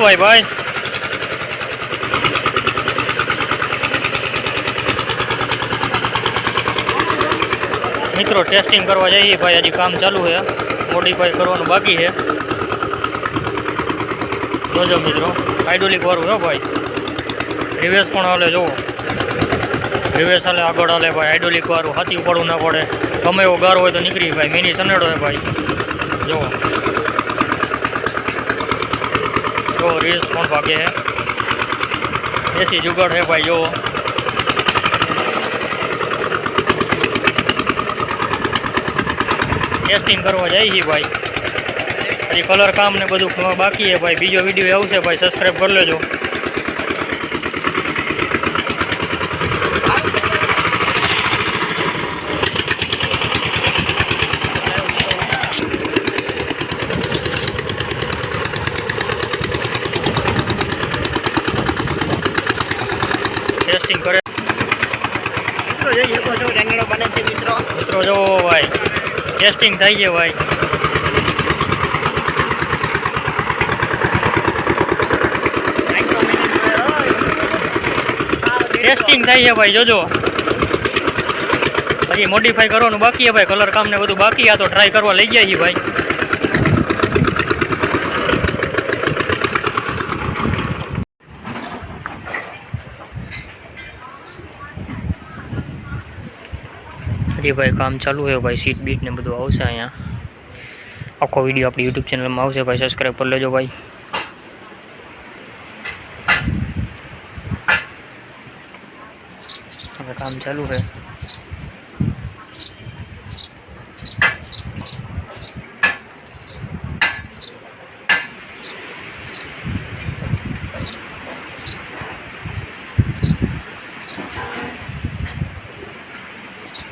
ભાઈ ભાઈ. મિત્રો ટેસ્ટિંગ કરવા જઈએ ભાઈ, હજી કામ ચાલુ છે. મોડિફાઈ કરવાનું બાકી છે. જોજો મિત્રો હાઇડ્રોલિક વાળું હો ભાઈ. રિવેસ પણ હાલે, જુઓ. રિવેસ હાલે, આગળ હાલે ભાઈ હાઇડ્રોલિક વાળું, હાથી પડવું ના પડે. ગમે એવો ગારો હોય તો નીકળી ભાઈ મિની સનેડો હોય ભાઈ. જુઓ. જો રીલ્સ પણ ભાગે છે. એસી જુગાડ છે ભાઈ, જો. ટેસ્ટિંગ કરવા જાય છે ભાઈ. હજી કલર કામ ને બધું બાકી છે ભાઈ. બીજો વીડિયો આવશે ભાઈ. સબસ્ક્રાઈબ કરી લેજો. ટેસ્ટિંગ કરે. મિત્રો જોઈ શકો છો રેંગણો બને છે મિત્રો. મિત્રો જો ભાઈ ટેસ્ટિંગ થઈ ગયો ભાઈ. ટેસ્ટિંગ થાય છે ભાઈ જોજો. પછી મોડિફાઈ કરવાનું બાકી છે ભાઈ કલર કામ ને બધું બાકી આ તો ટ્રાય કરવા લઈ ગયા છીએ ભાઈ. હજી ભાઈ કામ ચાલુ છે ભાઈ સીટ બીટ ને બધું આવશે અહીંયા. આખો વીડિયો આપણી યુટ્યુબ ચેનલમાં આવશે ભાઈ સબસ્ક્રાઈબ કરી લેજો ભાઈ. હવે કામ ચાલુ છે.